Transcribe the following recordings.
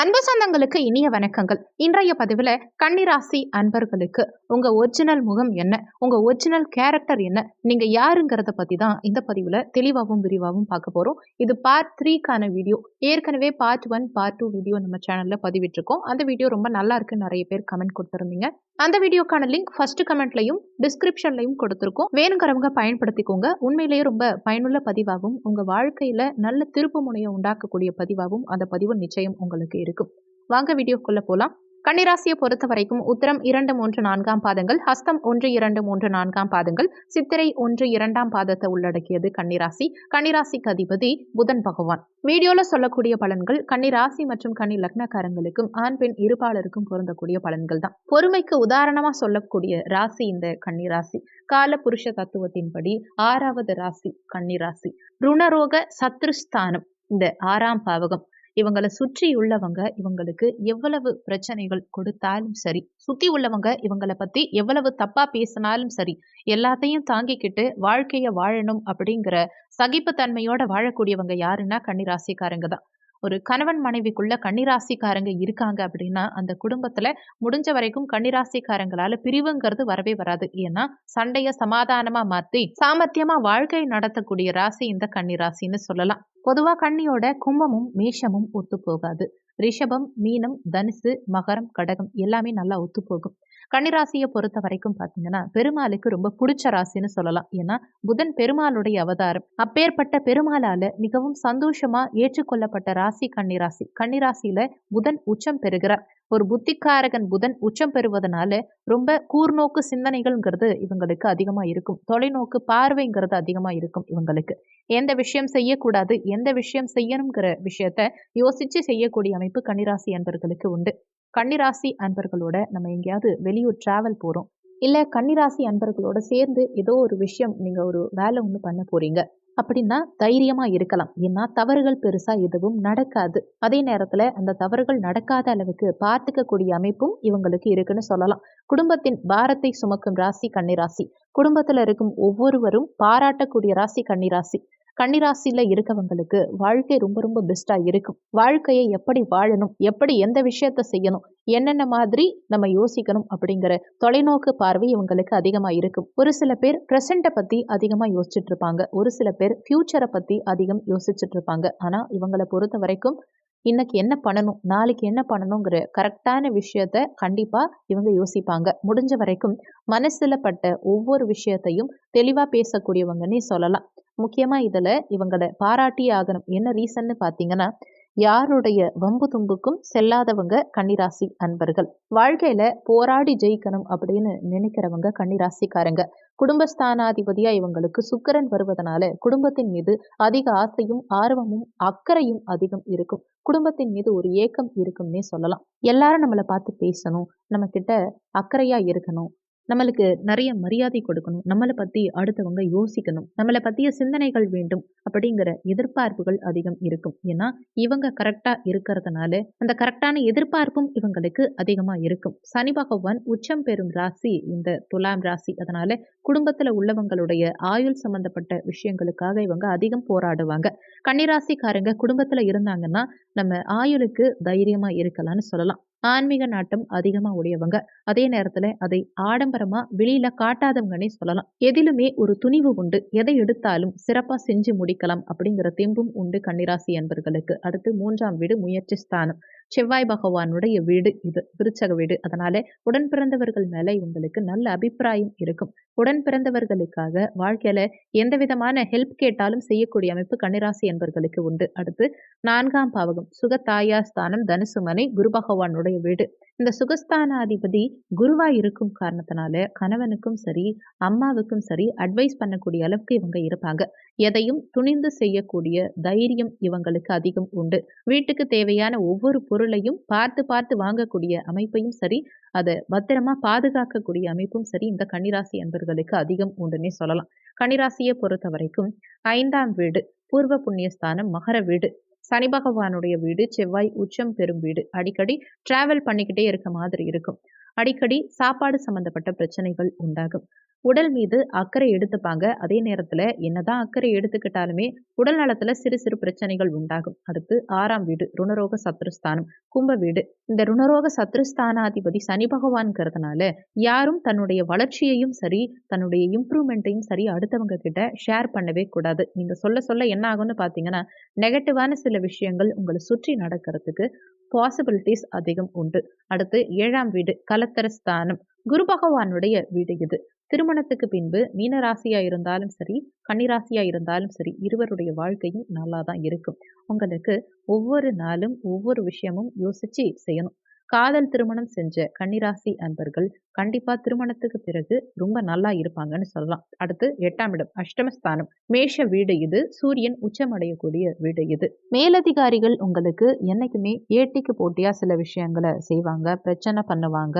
அன்பு சொந்தங்களுக்கு இனிய வணக்கங்கள். இன்றைய பதிவில் கன்னிராசி அன்பர்களுக்கு உங்கள் ஒரிஜினல் முகம் என்ன? உங்கள் ஒரிஜினல் கேரக்டர் என்ன? நீங்கள் யாருங்கிறத பற்றி தான் இந்த பதிவில் தெளிவாகவும் விரிவாகவும் பார்க்க போகிறோம் இது பார்ட் த்ரீக்கான வீடியோ ஏற்கனவே part one part two video நம்ம சேனலில் பதிவிட்டிருக்கோம். அந்த வீடியோ ரொம்ப நல்லா இருக்கு நிறைய பேர் கமெண்ட் கொடுத்துருந்தீங்க. அந்த வீடியோக்கான லிங்க் ஃபர்ஸ்ட் கமெண்ட்லையும் டிஸ்கிரிப்ஷன்லையும் கொடுத்துருக்கோம். வேணுங்கிறவங்க பயன்படுத்திக்கோங்க. உண்மையிலேயே ரொம்ப பயனுள்ள பதிவாகவும் உங்கள் வாழ்க்கையில் நல்ல திருப்பு முனையை உண்டாக்கக்கூடிய பதிவாகவும் அந்த பதிவு நிச்சயம் உங்களுக்கு இருக்கும். வாங்க வீடியோக்குள்ள போலாம். கன்னிராசியை பொறுத்த வரைக்கும் உத்தரம் இரண்டு மூன்று நான்காம் பாதங்கள் ஹஸ்தம் ஒன்று இரண்டு மூன்று நான்காம் பாதங்கள் சித்திரை ஒன்று இரண்டாம் பாதத்தை உள்ளடக்கியது கன்னிராசி. கன்னிராசிக்கு அதிபதி புதன் பகவான். வீடியோல சொல்லக்கூடிய பலன்கள் கன்னிராசி மற்றும் கன்னி லக்னக்காரங்களுக்கும் ஆண் பெண் இருபாலருக்கும் பொருந்தக்கூடிய பலன்கள் தான். பொறுமைக்கு உதாரணமா சொல்லக்கூடிய ராசி இந்த கன்னிராசி. கால புருஷ தத்துவத்தின்படி ஆறாவது ராசி கன்னிராசி. ருணரோக சத்ருஸ்தானம் இந்த ஆறாம் பாவகம். இவங்களை சுற்றி உள்ளவங்க இவங்களுக்கு எவ்வளவு பிரச்சனைகள் கொடுத்தாலும் சரி சுத்தி உள்ளவங்க இவங்களை பத்தி எவ்வளவு தப்பா பேசினாலும் சரி எல்லாத்தையும் தாங்கிக்கிட்டு வாழ்க்கைய வாழணும் அப்படிங்கிற சகிப்புத்தன்மையோட வாழக்கூடியவங்க யாருன்னா கன்னிராசிக்காரங்க தான். ஒரு கணவன் மனைவிக்குள்ள கன்னிராசிக்காரங்க இருக்காங்க அப்படின்னா அந்த குடும்பத்துல முடிஞ்ச வரைக்கும் கன்னிராசிக்காரங்களால பிரிவுங்கிறது வரவே வராது. ஏன்னா சண்டைய சமாதானமா மாத்தி சாமர்த்தியமா வாழ்க்கை நடத்தக்கூடிய ராசி இந்த கன்னிராசின்னு சொல்லலாம். பொதுவா கண்ணியோட கும்பமும் மேஷமும் ஒத்து போகாது ரிஷபம் மீனம் தனுசு மகரம் கடகம் எல்லாமே நல்லா ஒத்து போகும் கன்னிராசியை பொறுத்த வரைக்கும் பார்த்தீங்கன்னா பெருமாளுக்கு ரொம்ப பிடிச்ச ராசின்னு சொல்லலாம். ஏன்னா புதன் பெருமாளுடைய அவதாரம். அப்பேற்பட்ட பெருமாளால மிகவும் சந்தோஷமா ஏற்றுக்கொள்ளப்பட்ட ராசி கன்னிராசி. கன்னிராசியில புதன் உச்சம் பெறுகிறார். ஒரு புத்திக்காரகன் புதன் உச்சம் பெறுவதனால ரொம்ப கூர்நோக்கு சிந்தனைகள்ங்கிறது இவங்களுக்கு அதிகமா இருக்கும். தொலைநோக்கு பார்வைங்கிறது அதிகமா இருக்கும் இவங்களுக்கு. எந்த விஷயம் செய்யக்கூடாது எந்த விஷயம் செய்யணுங்கிற விஷயத்த யோசிச்சு செய்யக்கூடிய அமைப்பு கன்னிராசி என்பவர்களுக்கு உண்டு. கன்னிராசி அன்பர்களோட நம்ம எங்கேயாவது வெளியூர் டிராவல் போகிறோம் இல்லை கன்னிராசி அன்பர்களோட சேர்ந்து ஏதோ ஒரு விஷயம் நீங்கள் ஒரு வேலை ஒன்று பண்ண போறீங்க. அப்படின்னா தைரியமாக இருக்கலாம். ஏன்னா தவறுகள் பெருசாக எதுவும் நடக்காது. அதே நேரத்தில் அந்த தவறுகள் நடக்காத அளவுக்கு பார்த்துக்கக்கூடிய அமைப்பும் இவங்களுக்கு இருக்குன்னு சொல்லலாம். குடும்பத்தின் பாரத்தை சுமக்கும் ராசி கன்னிராசி. குடும்பத்தில் இருக்கும் ஒவ்வொருவரும் பாராட்டக்கூடிய ராசி கன்னிராசி. கன்னிராசியில இருக்கவங்களுக்கு வாழ்க்கை ரொம்ப ரொம்ப பெஸ்டா இருக்கும். வாழ்க்கையை எப்படி வாழணும்? எப்படி எந்த விஷயத்த செய்யணும்? என்னென்ன மாதிரி நம்ம யோசிக்கணும்? அப்படிங்கிற தொலைநோக்கு பார்வை இவங்களுக்கு அதிகமா இருக்கும். ஒரு சில பேர் ப்ரெசண்ட்டை பத்தி அதிகமா யோசிச்சுட்டு இருப்பாங்க. ஒரு சில பேர் ஃபியூச்சரை பத்தி அதிகம் யோசிச்சுட்டு இருப்பாங்க. ஆனா இவங்களை பொறுத்த வரைக்கும் இன்னைக்கு என்ன பண்ணணும்? நாளைக்கு என்ன பண்ணணுங்கிற கரெக்டான விஷயத்த கண்டிப்பா இவங்க யோசிப்பாங்க. முடிஞ்ச வரைக்கும் மனசுல பட்ட ஒவ்வொரு விஷயத்தையும் தெளிவா பேசக்கூடியவங்கன்னே சொல்லலாம். முக்கியமாக இதில் இவங்களை பாராட்டியே ஆகணும் என்ன ரீசன்னு பார்த்தீங்கன்னா யாருடைய வம்பு தும்புக்கும் செல்லாதவங்க கன்னிராசி அன்பர்கள். வாழ்க்கையில போராடி ஜெயிக்கணும் அப்படின்னு நினைக்கிறவங்க கன்னிராசிக்காரங்க. குடும்பஸ்தானாதிபதியா இவங்களுக்கு சுக்கரன் வருவதனால குடும்பத்தின் மீது அதிக ஆசையும் ஆர்வமும் அக்கறையும் அதிகம் இருக்கும். குடும்பத்தின் மீது ஒரு ஏக்கம் இருக்கும்னே சொல்லலாம். எல்லாரும் நம்மளை பார்த்து பேசணும். நம்ம கிட்ட அக்கறையா இருக்கணும். நம்மளுக்கு நிறைய மரியாதை கொடுக்கணும். நம்மளை பற்றி அடுத்தவங்க யோசிக்கணும். நம்மளை பற்றிய சிந்தனைகள் வேண்டும் அப்படிங்கிற எதிர்பார்ப்புகள் அதிகம் இருக்கும். ஏன்னா இவங்க கரெக்டாக இருக்கிறதுனால அந்த கரெக்டான எதிர்பார்ப்பும் இவங்களுக்கு அதிகமாக இருக்கும். சனி பகவான் உச்சம் பெறும் ராசி இந்த துலாம் ராசி அதனால குடும்பத்தில் உள்ளவங்களுடைய ஆயுள் சம்பந்தப்பட்ட விஷயங்களுக்காக இவங்க அதிகம் போராடுவாங்க. கன்னிராசிக்காரங்க குடும்பத்தில் இருந்தாங்கன்னா நம்ம ஆயுளுக்கு தைரியமாக இருக்கலாம்னு சொல்லலாம். ஆன்மீக நாட்டம் அதிகமா உடையவங்க. அதே நேரத்துல அதை ஆடம்பரமா வெளியில காட்டாதவங்கன்னே சொல்லலாம். எதிலுமே ஒரு துணிவு உண்டு. எதை எடுத்தாலும் சிறப்பா செஞ்சு முடிக்கலாம் அப்படிங்கிற தெம்பும் உண்டு கன்னிராசி என்பர்களுக்கு அடுத்து மூன்றாம் வீடு முயற்சி ஸ்தானம். செவ்வாய் பகவானுடைய வீடு இது விருச்சக வீடு. அதனால உடன் பிறந்தவர்கள் மேல உங்களுக்கு நல்ல அபிப்பிராயம் இருக்கும். உடன் பிறந்தவர்களுக்காக வாழ்க்கையில எந்த விதமான ஹெல்ப் கேட்டாலும் செய்யக்கூடிய அமைப்பு கன்னிராசி என்பவர்களுக்கு உண்டு. அடுத்து நான்காம் பாவகம் சுகத்தாயா ஸ்தானம் தனுசுமனை குரு பகவானுடைய வீடு. இந்த சுகஸ்தானாதிபதி குருவா இருக்கும் காரணத்தினால கணவனுக்கும் சரி அம்மாவுக்கும் சரி அட்வைஸ் பண்ணக்கூடிய அளவுக்கு இவங்க இருப்பாங்க. எதையும் துணிந்து செய்யக்கூடிய தைரியம் இவங்களுக்கு அதிகம் உண்டு. வீட்டுக்கு தேவையான ஒவ்வொரு பொருளையும் பார்த்து பார்த்து வாங்கக்கூடிய அமைப்பையும் சரி அதை பத்திரமா பாதுகாக்கக்கூடிய அமைப்பும் சரி இந்த கன்னிராசி அன்பர்களுக்கு அதிகம் உண்டுன்னே சொல்லலாம். கன்னிராசியை பொறுத்த வரைக்கும் ஐந்தாம் வீடு பூர்வ புண்ணியஸ்தானம் மகர வீடு. சனி பகவானுடைய வீடு செவ்வாய் உச்சம் பெறும் வீடு. அடிக்கடி டிராவல் பண்ணிக்கிட்டே இருக்க மாதிரி இருக்கும். அடிக்கடி சாப்பாடு சம்பந்தப்பட்ட பிரச்சனைகள் உண்டாகும். உடல் மீது அக்கறை எடுத்துப்பாங்க. அதே நேரத்துல என்னதான் அக்கறை எடுத்துக்கிட்டாலுமே உடல் நலத்துல சிறு சிறு பிரச்சனைகள் உண்டாகும். அடுத்து ஆறாம் வீடு ருணரோக சத்ருஸ்தானம் கும்ப வீடு. இந்த ருணரோக சத்ருஸ்தானாதிபதி சனி பகவான்ங்கிறதுனால யாரும் தன்னுடைய வளர்ச்சியையும் சரி தன்னுடைய இம்ப்ரூவ்மெண்ட்டையும் சரி அடுத்தவங்க கிட்ட ஷேர் பண்ணவே கூடாது. நீங்க சொல்ல சொல்ல என்ன ஆகும்னு பாத்தீங்கன்னா நெகட்டிவான சில விஷயங்கள் உங்களை சுற்றி நடக்கிறதுக்கு பாசிபிலிட்டிஸ் அதிகம் உண்டு. அடுத்து ஏழாம் வீடு கலத்தர ஸ்தானம் குரு பகவானுடைய வீடு இது. திருமணத்துக்கு பின்பு மீனராசியா இருந்தாலும் சரி கன்னிராசியா இருந்தாலும் சரி இருவருடைய வாழ்க்கையும் நல்லா தான் இருக்கும். உங்களுக்கு ஒவ்வொரு நாளும் ஒவ்வொரு விஷயமும் யோசிச்சு செய்யணும். காதல் திருமணம் செஞ்ச கன்னிராசி அன்பர்கள் கண்டிப்பா திருமணத்துக்கு பிறகு ரொம்ப நல்லா இருப்பாங்கன்னு சொல்லலாம். அடுத்து எட்டாம் இடம் அஷ்டமஸ்தானம். மேஷ வீடு இது சூரியன் உச்சமடையக்கூடிய வீடு இது. மேலதிகாரிகள் உங்களுக்கு என்னைக்குமே ஏட்டிக்கு போட்டியா சில விஷயங்களை செய்வாங்க பிரச்சனை பண்ணுவாங்க.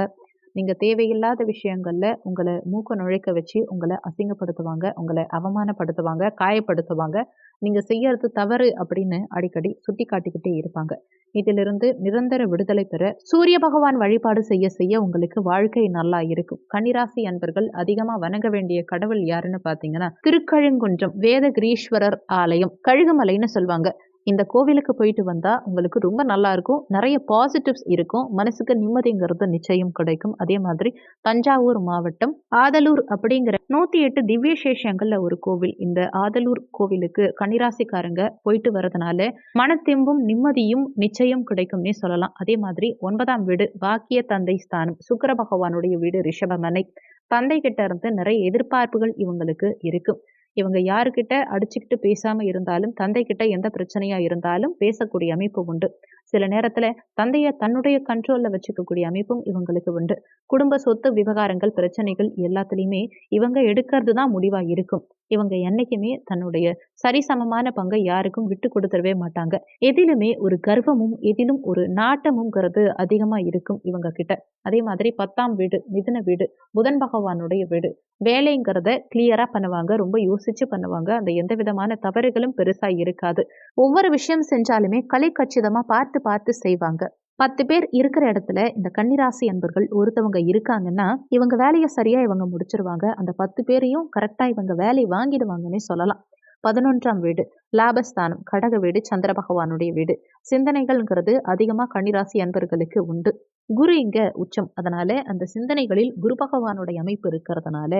நீங்கள் தேவையில்லாத விஷயங்களில் உங்களை மூக்க நுழைக்க வச்சு உங்களை அசிங்கப்படுத்துவாங்க உங்களை அவமானப்படுத்துவாங்க காயப்படுத்துவாங்க. நீங்கள் செய்யறது தவறு அப்படின்னு அடிக்கடி சுட்டி காட்டிக்கிட்டே இருப்பாங்க. இதிலிருந்து நிரந்தர விடுதலை பெற சூரிய பகவான் வழிபாடு செய்ய செய்ய உங்களுக்கு வாழ்க்கை நல்லா இருக்கும். கன்னிராசி அன்பர்கள் அதிகமாக வணங்க வேண்டிய கடவுள் யாருன்னு பார்த்தீங்கன்னா திருக்கழுங்குன்றம் வேதகிரீஸ்வரர் ஆலயம் கழுகுமலைன்னு சொல்லுவாங்க இந்த கோவிலுக்கு போயிட்டு வந்தால் உங்களுக்கு ரொம்ப நல்லா இருக்கும். நிறைய பாசிட்டிவ்ஸ் இருக்கும். மனசுக்கு நிம்மதிங்கிறது நிச்சயம் கிடைக்கும். அதே மாதிரி தஞ்சாவூர் மாவட்டம் ஆதலூர் அப்படிங்கிற நூற்றி எட்டு திவ்ய சேஷங்களில் ஒரு கோவில். இந்த ஆதலூர் கோவிலுக்கு கன்னிராசிக்காரங்க போயிட்டு வரதுனால மனத்தெம்பும் நிம்மதியும் நிச்சயம் கிடைக்கும்னே சொல்லலாம். அதே மாதிரி ஒன்பதாம் வீடு பாக்கிய தந்தை ஸ்தானம். சுக்கர பகவானுடைய வீடு ரிஷபமனை தந்தை கிட்ட இருந்து நிறைய எதிர்பார்ப்புகள் இவங்களுக்கு இருக்கும் இவங்க யாருக்கிட்ட அடிச்சுக்கிட்டு பேசாமல் இருந்தாலும் தந்தை கிட்ட எந்த பிரச்சனையாக இருந்தாலும் பேசக்கூடிய அமைப்பு உண்டு. சில நேரத்தில் தந்தையை தன்னுடைய கண்ட்ரோலில் வச்சுக்கக்கூடிய அமைப்பும் இவங்களுக்கு உண்டு. குடும்ப சொத்து விவகாரங்கள் பிரச்சனைகள் எல்லாத்துலேயுமே இவங்க எடுக்கிறது தான் முடிவாக இருக்கும். இவங்க என்னைக்குமே தன்னுடைய சரிசமமான பங்கை யாருக்கும் விட்டு கொடுத்துடவே மாட்டாங்க. எதிலுமே ஒரு கர்வமும் எதிலும் ஒரு நாட்டமுங்கிறது அதிகமாக இருக்கும் இவங்க கிட்ட. அதே மாதிரி பத்தாம் வீடு மிதுன வீடு புதன் பகவானுடைய வீடு வேலைங்கிறத கிளியரா பண்ணுவாங்க ரொம்ப யோசிச்சு பண்ணுவாங்க. அந்த எந்த விதமான தவறுகளும் பெருசாக இருக்காது. ஒவ்வொரு விஷயம் செஞ்சாலுமே கலை கச்சிதமாக பார்த்து பார்த்து செய்வாங்க. பத்து பேர் இருக்கிற இடத்துல இந்த கன்னிராசி அன்பர்கள் ஒருத்தவங்க இருக்காங்கன்னா இவங்க வேலையை சரியா இவங்க முடிச்சிருவாங்க. அந்த பத்து பேரையும் கரெக்டா இவங்க வேலையை வாங்கிடுவாங்கன்னே சொல்லலாம். பதினொன்றாம் வீடு லாபஸ்தானம் கடக வீடு சந்திர பகவானுடைய வீடு. சிந்தனைகள்ங்கிறது அதிகமாக கன்னிராசி அன்பர்களுக்கு உண்டு. குரு இங்க உச்சம். அதனால அந்த சிந்தனைகளில் குரு பகவானுடைய அமைப்பு இருக்கிறதுனால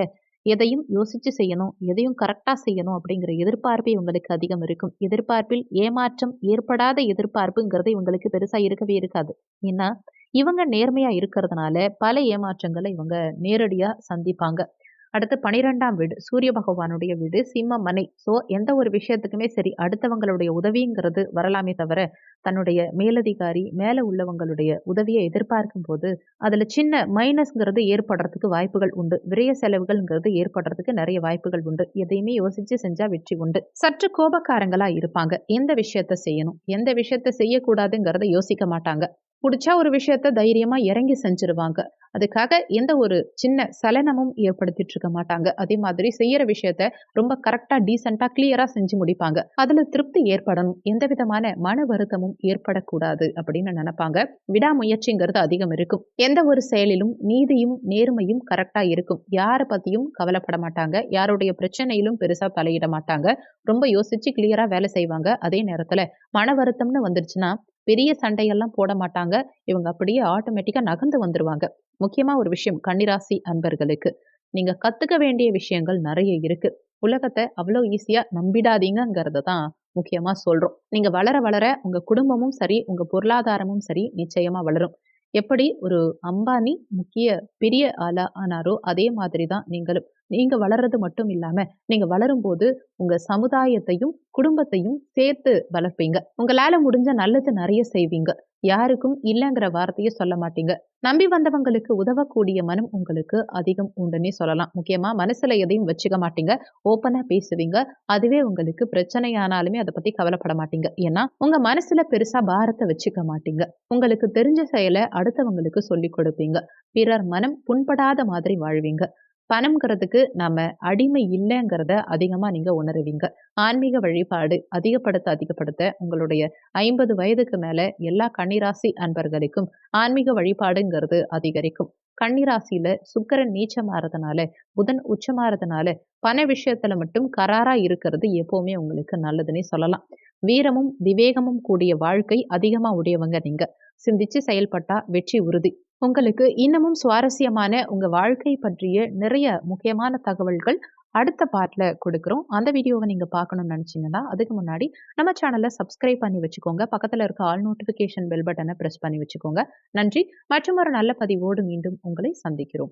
எதையும் யோசிச்சு செய்யணும் எதையும் கரெக்டாக செய்யணும் அப்படிங்கிற எதிர்பார்ப்பே இவங்களுக்கு அதிகம் இருக்கும். எதிர்பார்ப்பில் ஏமாற்றம் ஏற்படாத எதிர்பார்ப்புங்கிறது இவங்களுக்கு பெருசாக இருக்கவே இருக்காது. ஏன்னா இவங்க நேர்மையாக இருக்கிறதுனால பல ஏமாற்றங்களை இவங்க நேரடியாக சந்திப்பாங்க. அடுத்து பனிரெண்டாம் வீடு சூரிய பகவானுடைய வீடு சிம்ம மனை. ஸோ எந்த ஒரு விஷயத்துக்குமே சரி அடுத்தவங்களுடைய உதவிங்கிறது வரலாமே தவிர தன்னுடைய மேலதிகாரி மேலே உள்ளவங்களுடைய உதவியை எதிர்பார்க்கும் போது அதில் சின்ன மைனஸ்ங்கிறது ஏற்படுறதுக்கு வாய்ப்புகள் உண்டு. விரைய செலவுகள்ங்கிறது ஏற்படுறதுக்கு நிறைய வாய்ப்புகள் உண்டு. எதையுமே யோசிச்சு செஞ்சா வெற்றி உண்டு. சற்று கோபக்காரங்களா இருப்பாங்க. எந்த விஷயத்த செய்யணும்? எந்த விஷயத்த செய்யக்கூடாதுங்கிறத யோசிக்க மாட்டாங்க. பிடிச்சா ஒரு விஷயத்த தைரியமா இறங்கி செஞ்சிருவாங்க. அதுக்காக எந்த ஒரு சின்ன சலனமும் ஏற்படுத்திட்டு இருக்க மாட்டாங்க. அதே மாதிரி செய்யற விஷயத்த ரொம்ப கரெக்டா டீசெண்டா கிளியரா செஞ்சு முடிப்பாங்க. அதுல திருப்தி ஏற்படணும். எந்த விதமான மன வருத்தமும் ஏற்படக்கூடாது அப்படின்னு நினைப்பாங்க. விடாமுயற்சிங்கிறது அதிகம் இருக்கும். எந்த ஒரு செயலிலும் நீதியும் நேர்மையும் கரெக்டா இருக்கும். யாரை பத்தியும் கவலைப்பட மாட்டாங்க. யாருடைய பிரச்சனையிலும் பெருசா தலையிட மாட்டாங்க. ரொம்ப யோசிச்சு கிளியரா வேலை செய்வாங்க. அதே நேரத்துல மன வருத்தம்னு வந்துருச்சுன்னா பெரிய சண்டையெல்லாம் போட மாட்டாங்க. இவங்க அப்படியே ஆட்டோமேட்டிக்காக நகர்ந்து வந்துடுவாங்க முக்கியமாக ஒரு விஷயம் கன்னிராசி அன்பர்களுக்கு. நீங்கள் கற்றுக்க வேண்டிய விஷயங்கள் நிறைய இருக்குது உலகத்தை அவ்வளோ ஈஸியாக நம்பிடாதீங்கிறத தான் முக்கியமாக சொல்கிறோம் நீங்கள் வளர வளர உங்கள் குடும்பமும் சரி உங்கள் பொருளாதாரமும் சரி நிச்சயமாக வளரும். எப்படி ஒரு அம்பானி முக்கிய பெரிய ஆளா ஆனாரோ அதே மாதிரி தான் நீங்களும். நீங்க வளர்றது மட்டும் இல்லாம நீங்க வளரும் போது உங்க சமுதாயத்தையும் குடும்பத்தையும் சேர்த்து வளர்ப்பீங்க. உங்களால முடிஞ்ச நல்லது நிறைய செய்வீங்க. யாருக்கும் இல்லைங்கிற வார்த்தையை சொல்ல மாட்டீங்க. நம்பி வந்தவங்களுக்கு உதவக்கூடிய மனம் உங்களுக்கு அதிகம் உண்டுன்னே சொல்லலாம். முக்கியமா மனசுல எதையும் வச்சுக்க மாட்டீங்க. ஓப்பனா பேசுவீங்க. அதுவே உங்களுக்கு பிரச்சனையானாலுமே அதை பத்தி கவலைப்பட மாட்டீங்க. ஏன்னா உங்க மனசுல பெருசா பாரத்தை வச்சுக்க மாட்டீங்க. உங்களுக்கு தெரிஞ்ச செயலை அடுத்தவங்களுக்கு சொல்லி கொடுப்பீங்க. பிறர் மனம் புண்படாத மாதிரி வாழ்வீங்க. பணம்ங்கிறதுக்கு நம்ம அடிமை இல்லைங்கிறத அதிகமாக நீங்கள் உணருவீங்க. ஆன்மீக வழிபாடு அதிகப்படுத்த அதிகப்படுத்த உங்களுடைய ஐம்பது வயதுக்கு மேலே எல்லா கன்னிராசி அன்பர்களுக்கும் ஆன்மீக வழிபாடுங்கிறது அதிகரிக்கும். கன்னிராசியில் சுக்கரன் நீச்சமாகறதுனால புதன் உச்சமாறதுனால பண விஷயத்துல மட்டும் கராரா இருக்கிறது எப்பவுமே உங்களுக்கு நல்லதுன்னே சொல்லலாம். வீரமும் விவேகமும் கூடிய வாழ்க்கை அதிகமா உடையவங்க நீங்க. சிந்திச்சு செயல்பட்டா வெற்றி உறுதி. உங்களுக்கு இன்னமும் சுவாரஸ்யமான உங்கள் வாழ்க்கை பற்றிய நிறைய முக்கியமான தகவல்கள் அடுத்த பார்ட்டில் கொடுக்குறோம். அந்த வீடியோவை நீங்கள் பார்க்கணும்னு நினச்சிங்கன்னா அதுக்கு முன்னாடி நம்ம சேனலை சப்ஸ்கிரைப் பண்ணி வச்சுக்கோங்க. பக்கத்தில் இருக்க ஆல் நோட்டிஃபிகேஷன் பெல் பட்டனை ப்ரெஸ் பண்ணி வச்சுக்கோங்க. நன்றி. மற்றும் ஒரு நல்ல பதிவோடு மீண்டும் உங்களை சந்திக்கிறோம்.